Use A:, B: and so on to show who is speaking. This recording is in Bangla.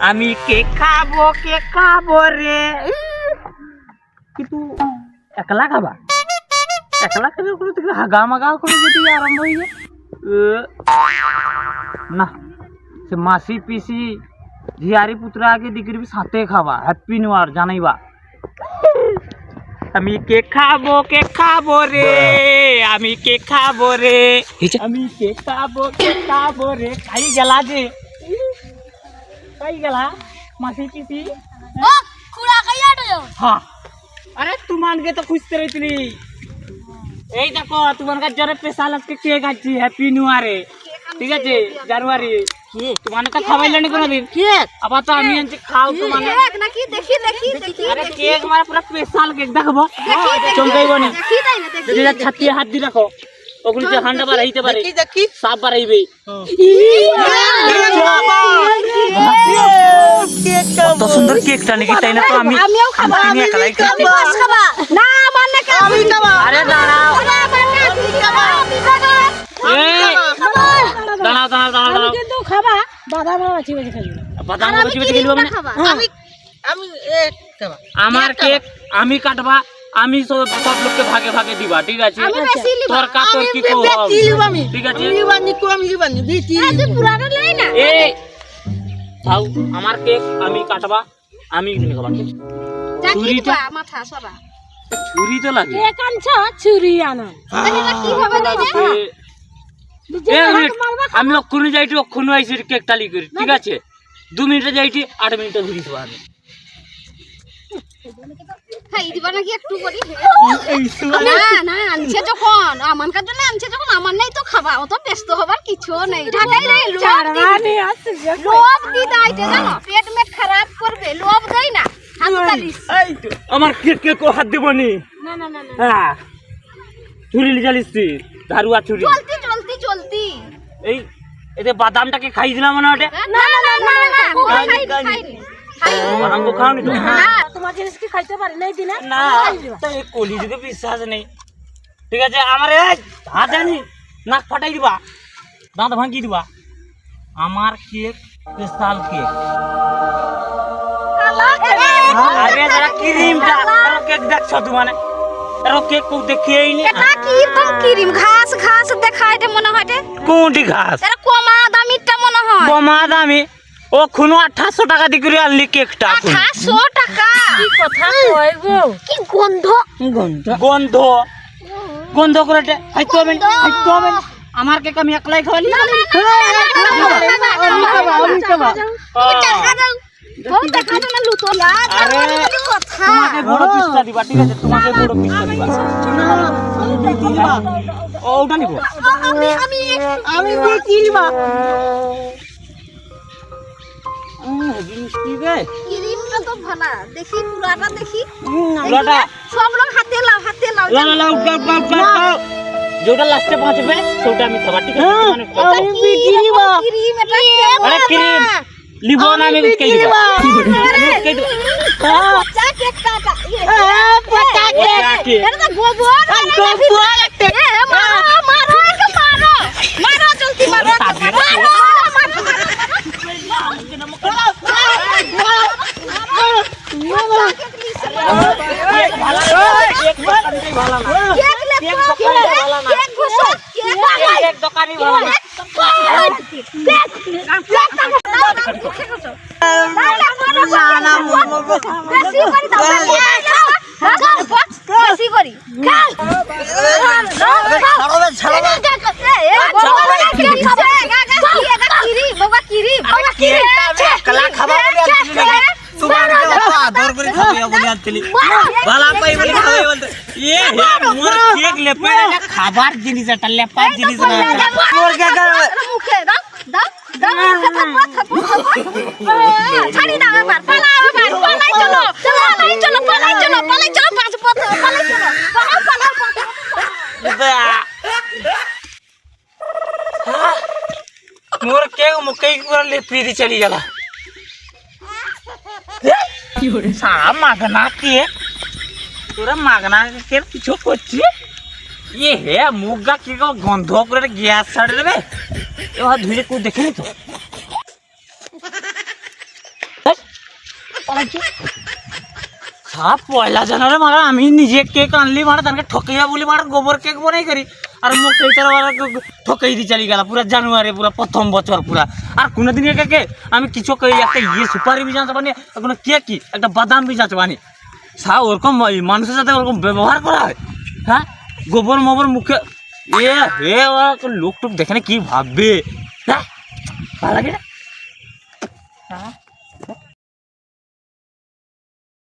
A: আমি কেক খাব কেক খাব রে? কিন্তু একলা খাবা? একলা খেলে ওগুলো থেকে হাগা মাগা করে যদি আরম্ভ হয়ে যায়। এ, না সে মাসি পিসি ঝিয়ারি পুতরা আগে দিকির সাথে খাবা হ্যাপি নিউ ইয়ার জানাইবা। আমি কেক খাব কেক খাব রে? আমি কেক খাব রে? আমি কেক খাব কেক খাব রে? খাই গেলা যে। খাই গেলা মাসি পিসি
B: ও খুড়া কাইয়া তো
A: হ্যাঁ আরে তোমাকে তো খুঁজতে রয়েছিলি এই দেখো তোমার কাছে জ্বরে স্পেশাল আজকে কেক আছে হ্যাপি নিউ ইয়ারে ঠিক আছে জানুয়ারি তোমার তো খাওয়াইলেনি কোনোদিন
B: কেক
A: আবার তো আমি আনছি খাও তোমার
B: কেক নাকি দেখি দেখি দেখি
A: আরে কেক মানে পুরো স্পেশাল কেক দেখাবো চমকাইব না
B: দেখি তাই না দেখি
A: যদি ছাতি হাত দিয়ে রাখো ওগুলি যে হান্ডা বাড়াইতে পারে সাপ বাড়াইবে। কত সুন্দর কেকটা নাকি তাই না তো? আমি আমি একালাই খাব।
B: আমি বাস খাবা। না আমার না আমি খাব।
A: আরে দাঁড়াও।
B: আমি খাব। আমি খাব।
A: এই, দাঁড়াও দাঁড়াও দাঁড়াও দাঁড়াও।
C: কিন্তু খাবা। বাদাম বাছি বাছি খাবি।
A: বাদাম বসে বসে খেলব
C: আমি আমি
A: আমার কেক আমি কাটবা। আমি সব সব লোককে ভাগে ভাগে দিবা ঠিক আছে? তোর কা তোর কি কো ঠিক আছে?
B: তুই পুরানো লাই না।
A: এই থাও আমার কেক আমি কাটবা আমি কিনে খাবা।
B: মাথা সরা।
A: ছুরি তো লাগে।
C: ছুরি আনো।
B: এটা কি হবে
A: এ, এ, আমি অক্ষুনি যাইটি অক্ষুনি আইসি কেক টালি করি ঠিক আছে? দু মিনিটে যাইটি আট মিনিটে ঘুরি দেবো আমি।
B: খাই দিবা নাকি একটু করি? না না আনছে যখন। আমার কাছে জন্য আনছে যখন আমার নাই তো খাবা। অত ব্যস্ত হবার কিছু নেই। ঢাকাই লোভ দি লোভ জানো? পেট মেট খারাপ করবে লোভ দেই না। হাত
A: আমার দেবনি
B: না? না না না
A: হ্যাঁ। তুই ধারুয়া
B: চলতি চলতি চলতি।
A: এই এতে বাদামটাকে খাই দিলাম না ওটা?
B: না না না না না খাইনি। খাইনি।
A: কো খাওনি তো?
C: তোমার জিনিস কি খাইতে পারি? নাই দিনা?
A: না তো এই কলি দিকে বিশ্বাস নেই। ঠিক আছে আমার হাত জানি নাক ফাটাই দিবা দাঁত ভাঙি দিবা। আমার কেক স্পেশাল কেক আরে যারা ক্রিমটা আরও কেক দেখছ তুই মানে আরও কেক কো দেখিয়েই নি
B: এটা কি রকম ক্রিম ঘাস ঘাস দেখাইতে মনে হয়
A: কোনটি ঘাস?
B: এটা কমা দামিটা মনে হয়।
A: কমা দামি। ও খুনো আঠাশশো টাকা দিয়ে করে আনলি কেকটা
B: আঠাশশো টাকা
C: কথা কই গো
B: কি গন্ধ
A: গন্ধ গন্ধ করে দে না, খাইতে হবে না। আমার কেক আমি একলাই খাওয়ালি আরে তোমাকে বড় পিসটা দিবা ঠিক আছে তোমাকে বড় পিসটা দিবা ও ওটা নিব
B: আমি
A: উম, হেভি মিষ্টি রে?
B: ক্রিমটা তো ভালো। দেখি পুরাটা দেখি।
A: পুরাটা।
B: সব লোক হাতে লাও হাতে লাও
A: লা লা লা উঠা উঠা উঠা উঠা। যেটা লাস্টে পৌঁছবে সেটা আমি খাবার ঠিক আছে? মানে
B: ক্রিম? এটা
A: আরে ক্রিম। লিব না আমি কে দিব। কে দিব।
B: চা কেক কাটা
A: পচা কেক।
B: এটা তো গোবর। গোবর এ মারো মারো একে মারো মারো জলদি মারো মারো
A: কেক ভালো না কেক ভালো না
B: কেক লে
A: ভালো না
B: কেক ঘুষো কেক
A: কেক দোকানি ভালো না
B: বেশি করি
A: কলা খাবা বলে আনছিলি নাকি তোমার আদর করে খাবে বলে আনছিলি বালা পাই বলে খাবে বলতে এ হে মোর কেক লেপে এটা খাবার জিনিস এটা লেপার জিনিস না মোর সারা মাগনা কে? তোরা মাগনা কে কিছু করছি ইয়ে হে, মুগা কি গো গন্ধ করে গ্যাস ছাড়ে দেবে? এবার ধুয়ে কেউ দেখেনি তো। পালাইছে সাপ পয়লা জানুয়ারি মারা, আমি নিজে কেক আনলি মারা তাকে ঠকাইয়া বলি মারা, গোবর কেক বনাই করি। আর মোক ঠকাই দি চালি গেল, পুরা জানুয়ারি, পুরা প্রথম বছর পুরা। আর কোনোদিন একে আমি কিছু কই, একটা ইয়ে সুপারি বীজ আনতে পারি কোনো কে কি? একটা বাদাম বীজ আছে পানি সা, ওরকম মানুষের সাথে ওরকম ব্যবহার করা হয়? হ্যাঁ? গোবর মোবর মুখে, এ, হে, ওরা লোক টুক দেখে না কি ভাববে? হ্যাঁ? ভালো লাগে না? হ্যাঁ?